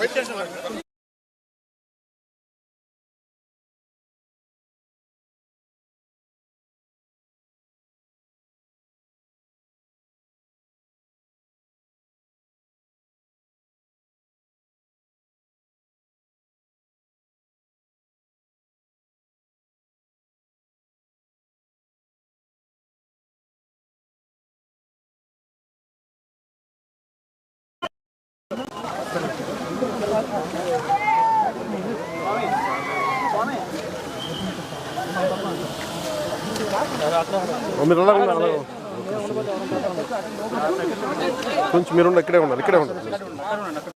మీరు అలా ఉన్నారు, అలా మీరు కొంచెం మీరు ఇక్కడే ఉన్నారు ఇక్కడే ఉన్నారు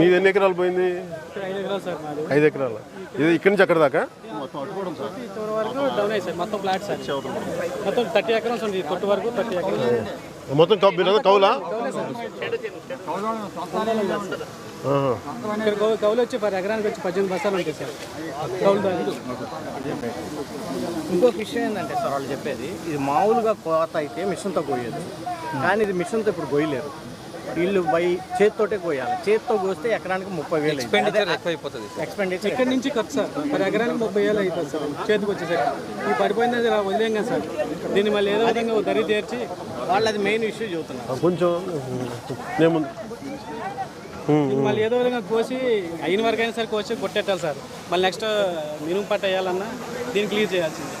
మీది ఎన్ని ఎకరాలు పోయింది? ఐదు ఎకరాలు? ఇది ఇక్కడి నుంచి అక్కడ దాకా? వరకు మొత్తం మొత్తం థర్టీ ఉంది కొట్టు వరకు థర్టీ మొత్తం కౌ మీరు కౌలా కౌలు? వచ్చి పర్ ఎకరానికి వచ్చి పద్దెనిమిది బస్తాలు ఉంటాయి సార్ కౌలు ఇంకొక విషయం ఏంటంటే సార్ వాళ్ళు చెప్పేది ఇది మామూలుగా కోత అయితే మిషన్తో కోయేది కానీ ఇది మిషన్తో ఇప్పుడు కోయలేరు. వీళ్ళు బై చేతితోటే కోయాలి. చేతితో కోస్తే ఎకరానికి ముప్పై వేలు ఎక్స్పెండిచర్ ఎక్కువైపోతుంది సార్. ఎక్స్పెండిచర్ ఇక్కడ నుంచి ఖర్చు సార్? పర్ ఎకరానికి ముప్పై వేలు అవుతుంది సార్. చేతికి వచ్చేసరికి. ఈ పడిపోయింది ఇలా వదిలేం కదా సార్. దీన్ని మళ్ళీ ఏదో విధంగా దరి తీర్చి వాళ్ళు అది మెయిన్ ఇష్యూ చెబుతున్నారు ఆ, కొంచెం మళ్ళీ ఏదో విధంగా కోసి అయిన వరకు అయినా సరే కోసి కొట్టేట్టాలి సార్. మళ్ళీ నెక్స్ట్ మినుము పట్ట వేయాలన్నా దీన్ని క్లియర్ చేయాల్సింది.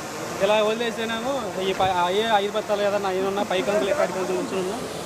ఇలా వదిలేసేనేమో ఈ అయ్యే ఐదు బత్తాలు ఏదన్నా అయిన ఉన్నా పై కంకులు ఎక్కడి కంకులు ఉంచి ఉన్నా ఇవి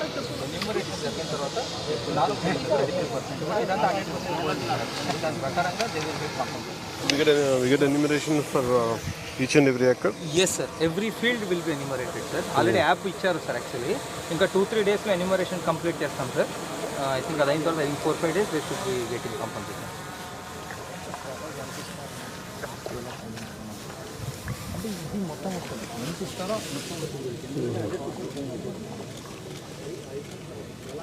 వాట్ వేసుకుంటాం is the options where we get a, we get enumeration for uh, each and every acre? Yes sir every field will be enumerated sir already app ఇచ్చారు సార్ యాక్చువల్లీ ఇంకా టూ త్రీ డేస్లో enumeration complete చేస్తాం sir I think అది తర్వాత ఇంక four five days they should be getting compulsory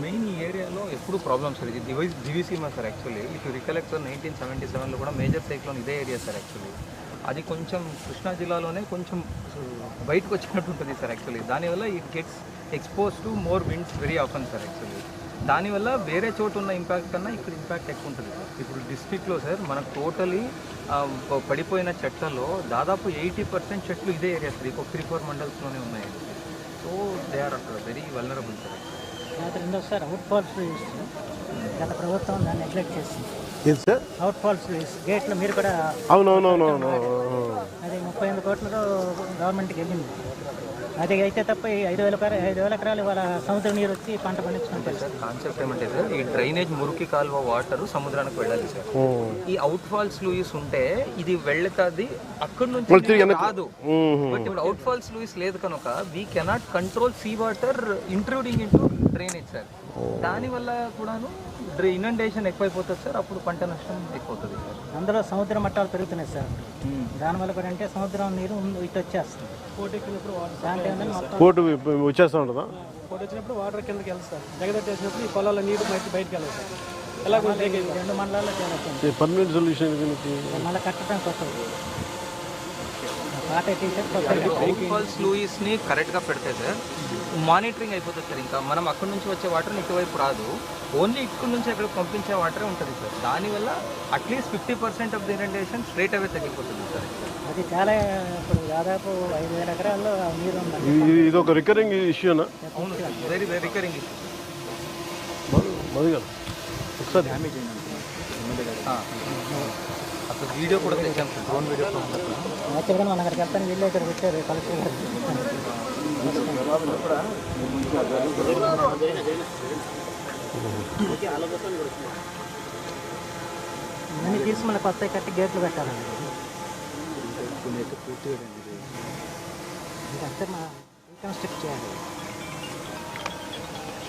main ఈ ఏరియాలో ఎప్పుడు ప్రాబ్లమ్ సార్ ఇది device Diviseema sir actually if you recollect sir nineteen seventy సెవెన్లో కూడా మేజర్ సైక్లోన్ ఇదే ఏరియా సార్ యాక్చువల్లీ అది కొంచెం కృష్ణా జిల్లాలోనే కొంచెం బయటకు వచ్చినట్టు ఉంటుంది సార్ యాక్చువల్లీ దానివల్ల it gets expose to more winds very often sir actually దానివల్ల వేరే చోటు ఉన్న ఇంపాక్ట్ కన్నా ఇక్కడ ఇంపాక్ట్ ఎక్కువ ఉంటుంది సార్. ఇప్పుడు డిస్ట్రిక్ట్లో సార్ మనకు టోటలీ పడిపోయిన చెట్లలో దాదాపు ఎయిటీ పర్సెంట్ చెట్లు ఇదే ఏరియా సార్ ఇంకో త్రీ ఫోర్ మండల్స్లోనే ఉన్నాయి so they are very vulnerable sir గత రెండోసారి అవుట్ ఫాల్స్ గత ప్రభుత్వం దాన్ని నెగ్లెక్ట్ చేసింది. ఇది సార్ అవుట్ ఫాల్స్ గేట్లు మీరు కూడా అవునవునవునవును. అది ముప్పై ఎనిమిది కోట్లతో గవర్నమెంట్కి వెళ్ళింది. అది అయితే తప్ప ఈ ఐదు వేల ఐదు వేల ఎకరాలు వాళ్ళ సముద్ర నీరు వచ్చి పంట పండించడం సార్. కాన్సెప్ట్ ఏమంటే సార్ ఈ డ్రైనేజ్ మురికి కాలువ వాటర్ సముద్రానికి వెళ్ళాలి సార్. ఈ అవుట్ ఫాల్స్ లూయిస్ ఉంటే ఇది వెళ్తాది అక్కడి నుంచి రాదు బట్ ఇప్పుడు అవుట్ ఫాల్స్ లూయిస్ లేదు కనుక we cannot control sea water intruding into drainage sir దానివల్ల కూడాను ఇనండేషన్ ఎక్కువైపోతుంది సార్ అప్పుడు పంట నష్టం ఎక్కువ అవుతుంది సార్. అందులో సముద్ర మట్టాలు పెరుగుతున్నాయి సార్. దానివల్ల కూడా అంటే సముద్రం నీరు ఇటు వచ్చేస్తుంది. కోటి వచ్చేస్తూ ఉంటుందా? కోటి వచ్చినప్పుడు వాటర్ కిందకి వెళ్తుంది సార్. జగదట్టేసినప్పుడు ఈ పొలాల నీరు బయట బయటకు వెళ్ళదు సార్. ఎలా రెండు మండలాల్లో పర్మనెంట్ సొల్యూషన్ మళ్ళీ కట్టడానికి వస్తుంది. ఫాల్స్ లూయిస్ని కరెక్ట్గా పెడితే సార్ మానిటరింగ్ అయిపోతుంది సార్. ఇంకా మనం అక్కడి నుంచి వచ్చే వాటర్ ఇటువైపు రాదు. ఓన్లీ ఇక్కడి నుంచి అక్కడ పంపించే వాటరే ఉంటుంది సార్. దానివల్ల at least fifty percent of the irrigation straight away తగ్గిపోతుంది సార్. అది చాలా ఇప్పుడు దాదాపు ఐదు వేల ఎకరాల్లో నీరు ఉందండి. ఇది ఇది ఒక రికరింగ్ ఇష్యూనా అవును sir very very recurring issue మది కదా ఒకసారి. అసలు వీడియో కూడా తెచ్చాం సార్ డ్రోన్ వీడియో యాక్చువల్గా మనం అక్కడికి వెళ్తాను వీళ్ళు ఇక్కడ పెట్టారు కలెక్టర్ గారు. కొత్త కట్టి గేట్లు పెట్టాలండి. ఇదంతా మా రీకన్స్ట్రక్ట్ చేయాలి.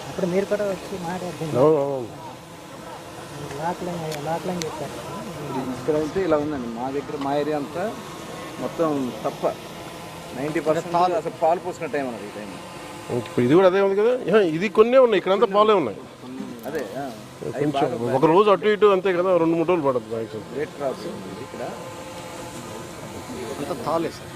అప్పుడు మీరు కూడా వచ్చి మాట్లాడుతుంది లాక్లని లాక్లని చెప్పారు ఇక్కడ అయితే ఇలా ఉందండి. మా దగ్గర మా ఏరియా అంతా మొత్తం తప్ప. నైంటీ పర్సెంట్ అసలు పాలు పోసుకున్న టైం అన్నది ఈ టైం ఇప్పుడు ఇది కూడా అదే ఉంది కదా? ఇది కొన్నే ఉన్నాయి. ఇక్కడంతా పాలే ఉన్నాయి. అదే కొంచెం ఒక రోజు అటు ఇటు అంతే కదా రెండు మూడు రోజులు పడుతుంది. రేట్ క్రాప్స్ ఇక్కడ. అంత తాలే సార్.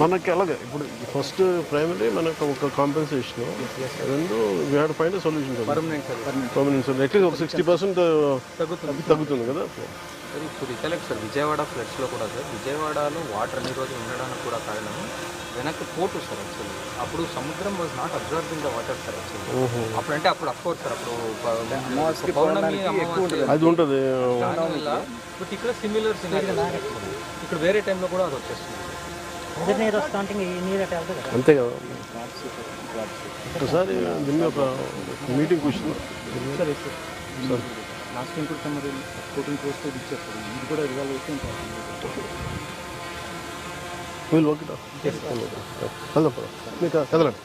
మనకి అలాగే ఇప్పుడు ఫస్ట్ ప్రైమరీ మనకు ఒక కాంపెన్సేషన్ రెండు we had find solution permanent sir at least ఒక సిక్స్టీ పర్సెంట్ తగ్గుతుంది. తగ్గుతుంది కదా? ఇప్పుడు రికలెక్ట్ సార్ విజయవాడ ఫ్లడ్స్లో కూడా సార్ విజయవాడలో వాటర్ అన్ని ఉండడానికి కూడా కారణం వెనక్కి పోటు సార్ యాక్చువల్లీ అప్పుడు సముద్రం was not observing the water sir actually అప్పుడంటే అప్పుడు అఫ్కోర్స్ సార్ అప్పుడు పౌర్ణమి అది ఉంటుంది బట్ ఇక్కడ సిమిలర్ సినారీ ఇక్కడ వేరే టైంలో కూడా అది వచ్చేస్తుంది. అంతే కదా. ఒకసారి దీన్ని ఒక మీటింగ్ కూర్చున్నాం సార్ లాస్ట్ టైం కూడా మరి ఫోర్టీన్ క్రోర్స్ ఇచ్చారు. ఇది కూడా ఇవాళ వచ్చి వీళ్ళు ఓకే పద. మీకు కదలండి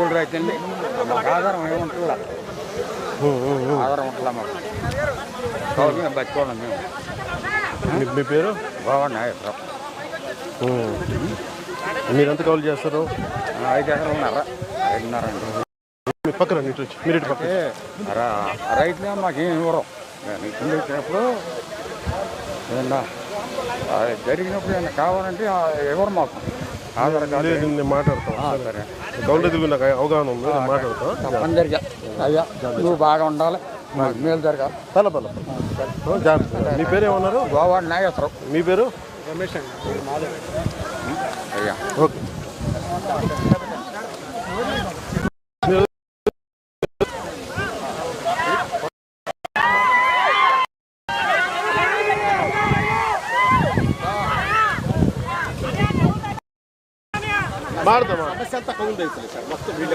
అయితే మాకు ఆధారం ఏముంటుందా ఆధారం ఉంటుందా మాకు? కాబట్టి మేము బతుకోవాలి మేము. మీ- పేరు? బాగున్నాయి ఉమ్. మీరు ఎంత కౌలు చేస్తారు? ఐదు ఎకరాలున్నర ఐదున్నర అండి. మీ పక్కన మీరు ఇటు పక్కన. రైతులే మాకేం ఇవ్వరు. నేను వచ్చినప్పుడు జరిగినప్పుడు ఏమన్నా కావాలంటే ఇవ్వరు మాకు. ఆధార్ కార్డు నేను మాట్లాడతాను. నాకు అవగాహన ఉంది నేను మాట్లాడతాను. అందరికీ అయ్యా నువ్వు బాగా ఉండాలి. మేలు జరగాలి. పల పల. జాగ్రత్త. మీ పేరు ఏమన్నారు? గోవా నాగేశ్వరం మీ పేరు? అయ్యా. ఓకే. ఉండే సార్